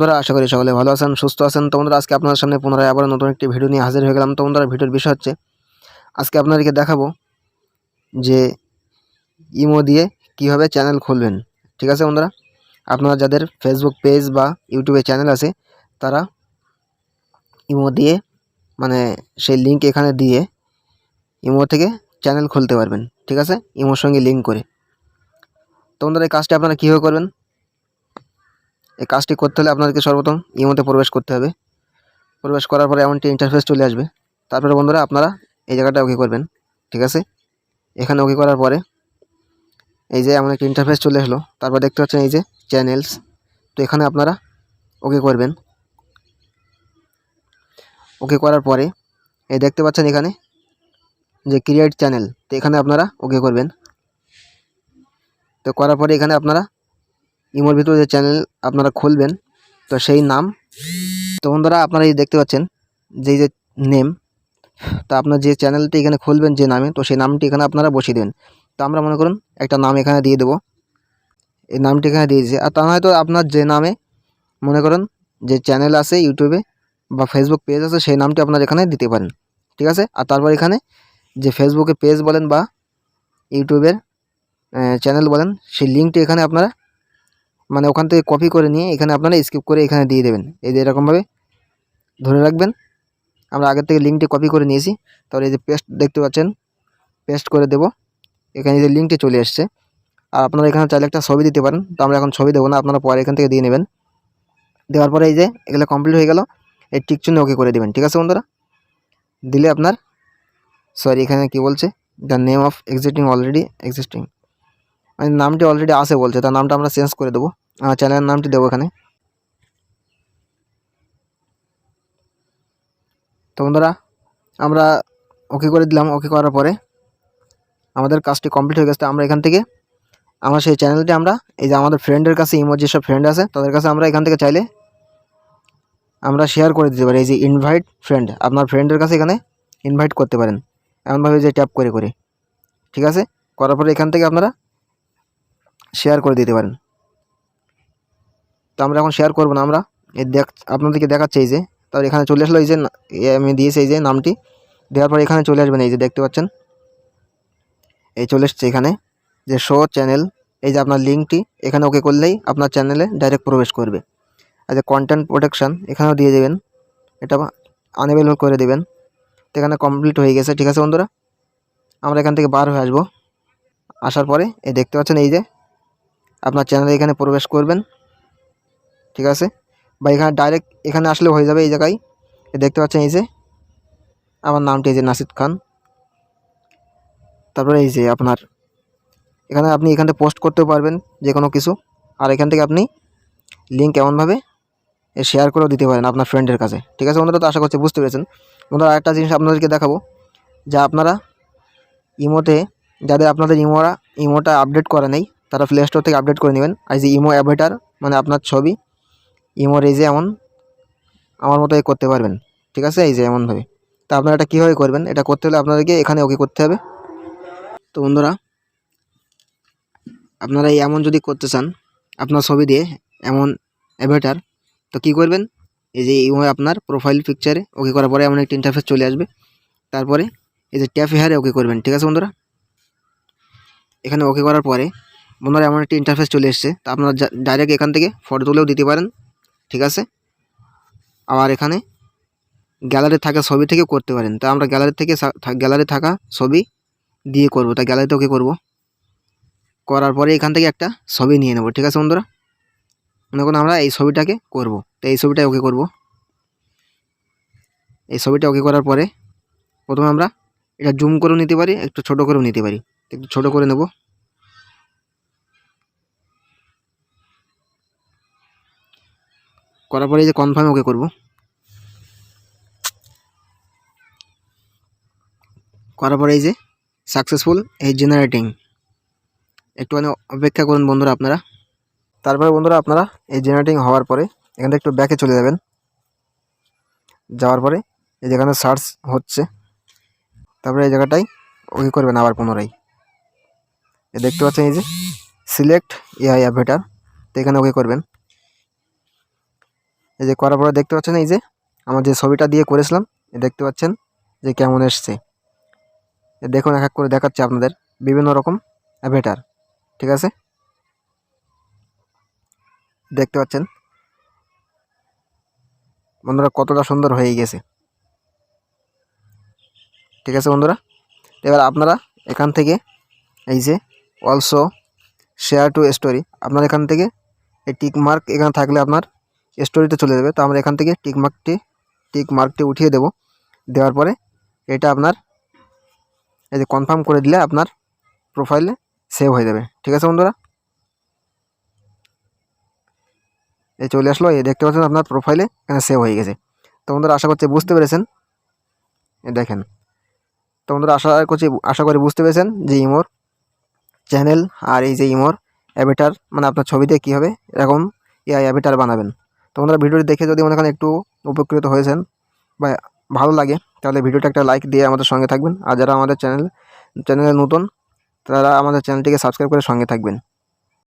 বন্ধুরা, আশা করি সকলে ভালো আছেন, সুস্থ আছেন। তো বন্ধুরা, আজকে আপনাদের সামনে পুনরায় আবার নতুন একটি ভিডিও নিয়ে হাজির হয়ে গেলাম। তো বন্ধুরা, ভিডিওর বিষয় হচ্ছে, আজকে আপনাদেরকে দেখাবো যে ইমো দিয়ে কীভাবে চ্যানেল খুলবেন। ঠিক আছে বন্ধুরা? আপনারা যাদের ফেসবুক পেজ বা ইউটিউবে চ্যানেল আছে, তারা ইমো দিয়ে মানে সেই লিঙ্ক এখানে দিয়ে ইমো থেকে চ্যানেল খুলতে পারবেন। ঠিক আছে? ইমোর সঙ্গে লিঙ্ক করে। তো বন্ধুরা, এই কাজটি আপনারা কীভাবে করবেন? এই কাজটি করতে হলে আপনাদেরকে সর্বপ্রথম ইমোতে প্রবেশ করতে হবে। প্রবেশ করার পরে এমনটি ইন্টারফেস চলে আসবে। তারপরে বন্ধুরা আপনারা এই জায়গাটা ওকে করবেন, ঠিক আছে? এখানে ওকে করার পরে এই যে এমন একটা ইন্টারফেস চলে আসলো। তারপর দেখতে পাচ্ছেন এই যে চ্যানেলস তো এখানে আপনারা ওকে করবেন। ওকে করার পরে এই দেখতে পাচ্ছেন এখানে যে ক্রিয়েট চ্যানেল তো এখানে আপনারা ওকে করবেন। তো করার পরে এখানে আপনারা ইমোর ভিতরে যে চ্যানেল আপনারা খুলবেন, তো সেই নাম। তো বন্ধুরা, আপনারা এই দেখতে পাচ্ছেন যে যে নেম, তো আপনার যে চ্যানেলটি এখানে খুলবেন যে নামে, তো সেই নামটি এখানে আপনারা বসিয়ে দেবেন। তো আমরা মনে করুন, একটা নাম এখানে দিয়ে দেবো। এই নামটি এখানে দিয়ে দিয়েছি। আর তা নয়তো আপনার যে নামে মনে করুন, যে চ্যানেল আছে, ইউটিউবে বা ফেসবুক পেজ আছে, সেই নামটি আপনারা এখানে দিতে পারেন। ঠিক আছে? আর তারপর এখানে যে ফেসবুকে পেজ বলেন বা ইউটিউবের চ্যানেল বলেন, সেই লিঙ্কটি এখানে আপনারা মানে ওখান থেকে কপি করে নিয়ে এখানে আপনারা স্কিপ করে এখানে দিয়ে দেবেন। এই যে এরকমভাবে ধরে রাখবেন। আমরা আগের থেকে লিঙ্কটি কপি করে নিয়েছি। তাহলে এই যে পেস্ট দেখতে পাচ্ছেন পেস্ট করে দেব। এখানে যে লিঙ্কটি চলে এসছে। আর আপনারা এখানে চাইলে একটা ছবি দিতে পারেন। তো আমরা এখন ছবি দেবো না, আপনারা পরে এখান থেকে দিয়ে নেবেন। দেওয়ার পরে এই যে এগুলো কমপ্লিট হয়ে গেল। এই টিক চিহ্ন ওকে করে দেবেন, ঠিক আছে বন্ধুরা? দিলে আপনার সরি এখানে কি বলছে? The name of existing already existing মানে নামটি অলরেডি আছে বলছে তার নামটা আমরা চেঞ্জ করে দেবো। চ্যানেলের নামটি দেবো এখানে। তো বন্ধুরা, আমরা ওকে করে দিলাম ওকে করার পরে আমাদের কাজটি কমপ্লিট হয়ে গেছে। আমরা এখান থেকে, আমরা সেই চ্যানেলটি আমরা, এই যে আমাদের ফ্রেন্ডের কাছে ইমোর যেসব ফ্রেন্ড আছে, তাদের কাছে আমরা এখান থেকে চাইলে আমরা শেয়ার করে দিতে পারি। এই যে ইনভাইট ফ্রেন্ড আপনার ফ্রেন্ডের কাছে এখানে ইনভাইট করতে পারেন। এমনভাবে যে ট্যাপ করে করে। ঠিক আছে? করার পরে এখান থেকে আপনারা শেয়ার করে দিতে পারেন। তো আমরা এখন শেয়ার করব না আমরা। এই দেখ, আপনাদেরকে দেখাচ্ছে এই যে তারপর এখানে চলে আসলো এই যে আমি দিয়েছি এই যে নামটি। দেওয়ার পর এখানে চলে আসবেন, এই যে দেখতে পাচ্ছেন। এই চলে এসছে এখানে, যে শো চ্যানেল এই যে আপনার লিঙ্কটি এখানে ওকে করলেই আপনার চ্যানেলে ডাইরেক্ট প্রবেশ করবে। আর যে কন্টেন্ট প্রোটেকশান এখানেও দিয়ে দেবেন। এটা আনএবেল করে দেবেন। তো এখানে কমপ্লিট হয়ে গেছে, ঠিক আছে বন্ধুরা? আমরা এখান থেকে বার হয়ে আসব। আসার পরে, এই দেখতে পাচ্ছেন এই যে আপনার চ্যানেলে এখানে প্রবেশ করবেন। ঠিক আছে? বা এখানে ডাইরেক্ট এখানে আসলে হয়ে যাবে এই জায়গায়। দেখতে পাচ্ছেন এই যে, আমার নামটি এই যে নাসিদ খান। তারপরে এই যে আপনার, এখানে আপনি এখানে পোস্ট করতেও পারবেন যে কোনো কিছু। আর এখান থেকে আপনি লিঙ্ক এমনভাবে শেয়ার করেও দিতে পারেন আপনার ফ্রেন্ডের কাছে। ঠিক আছে? বন্ধুরা তো আশা করছি বুঝতে পেরেছেন। বন্ধুরা আরেকটা জিনিস আপনাদেরকে দেখাবো। যা আপনারা ইমোতে, যাদের আপনাদের ইমোরা, ইমোটা আপডেট করা নেই তারা প্লে স্টোর থেকে আপডেট করে নেবেন। এই যে ইমো অ্যাভেটার মানে আপনার ছবি ইমোর এই যে এমন, আমার মতো এ করতে পারবেন। ঠিক আছে? এই যে এমনভাবে তা আপনারা এটা কীভাবে করবেন? এটা করতে হলে আপনাদেরকে এখানে ওকে করতে হবে। তো বন্ধুরা, আপনারা এই এমন যদি করতে চান, আপনার ছবি দিয়ে এমন অ্যাভেটার তো কী করবেন? এই যে ইমো আপনার প্রোফাইল পিকচারে ওকে করার পরে এমন একটি ইন্টারফেস চলে আসবে। তারপরে এই যে ট্যাপ হেয়ারে ওকে করবেন। ঠিক আছে বন্ধুরা? এখানে ওকে করার পরে বন্ধুরা, এমন একটি ইন্টারফেস চলে এসছে। তা আপনারা ডাইরেক্ট এখান থেকে ফটো তুলেও দিতে পারেন। ঠিক আছে? আবার এখানে গ্যালারি থাকা ছবি থেকে করতে পারেন। তা আমরা গ্যালারি থেকে গ্যালারি থাকা ছবি দিয়ে করব। তা গ্যালারিতে ওকে করব। করার পরে এখান থেকে একটা ছবি নিয়ে নেব। ঠিক আছে বন্ধুরা? মনে করুন আমরা এই ছবিটাকে করব। তো এই ছবিটা ওকে করব। এই ছবিটা ওকে করার পরে প্রথমে আমরা এটা জুম করেও নিতে পারি, একটু ছোট করেও নিতে পারি। একটু ছোট করে নেব। করার পরে যে কনফার্ম ওকে করব। করার পরে এই যে সাকসেসফুল এই জেনারেটিং একটুখানি অপেক্ষা করুন বন্ধুরা আপনারা। তারপরে বন্ধুরা আপনারা এই জেনারেটিং হওয়ার পরে এখান থেকে একটু ব্যাকে চলে যাবেন। যাওয়ার পরে এই যেখানে সার্চ হচ্ছে। তারপরে এই জায়গাটাই ওকে করবেন আবার পুনরায়। দেখতে পাচ্ছেন এই যে সিলেক্ট এআই অ্যাভেটার তো এখানে ওকে করবেন। এই যে করার পরে দেখতে পাচ্ছেন, এই যে আমার যে ছবিটা দিয়ে করেছিলাম দেখতে পাচ্ছেন যে কেমন এসছে। দেখুন, এক এক করে দেখাচ্ছে আপনাদের, বিভিন্ন রকম অ্যাভেটার ঠিক আছে? দেখতে পাচ্ছেন? বন্ধুরা, কতটা সুন্দর হয়ে গেছে। ঠিক আছে বন্ধুরা? এবার আপনারা এখান থেকে এই যে অলসো শেয়ার টু স্টোরি আপনার এখান থেকে এই টিক মার্ক এখানে থাকলে আপনার স্টোরিতে চলে যাবে। তো আমরা এখান থেকে টিক মার্কটি টিক মার্কটি উঠিয়ে দেব। দেওয়ার পরে এটা আপনার, এই যে কনফার্ম করে দিলে আপনার প্রোফাইলে সেভ হয়ে যাবে। ঠিক আছে বন্ধুরা? এই চলে আসলো এই দেখতে পাচ্ছেন আপনার প্রোফাইলে এখানে সেভ হয়ে গেছে। তো বন্ধুরা, আশা করছি বুঝতে পেরেছেন। দেখেন, তো বন্ধুরা, আশা করছি, আশা করি বুঝতে পেরেছেন যে ইমোর চ্যানেল আর এই যে ইমোর অ্যাভেটার মানে আপনার ছবিতে কী হবে, এরকম এআই অ্যাভেটার বানাবেন। তো ভিডিওটি দেখে যদি মনে করেন একটু উপকৃত হয়েছেন বা ভালো লাগে, তাহলে ভিডিওটা একটা লাইক দিয়ে আমাদের সঙ্গে থাকবেন। আর যারা আমাদের চ্যানেল, চ্যানেলে নতুন, তারা আমাদের চ্যানেলটিকে সাবস্ক্রাইব করে সঙ্গে থাকবেন।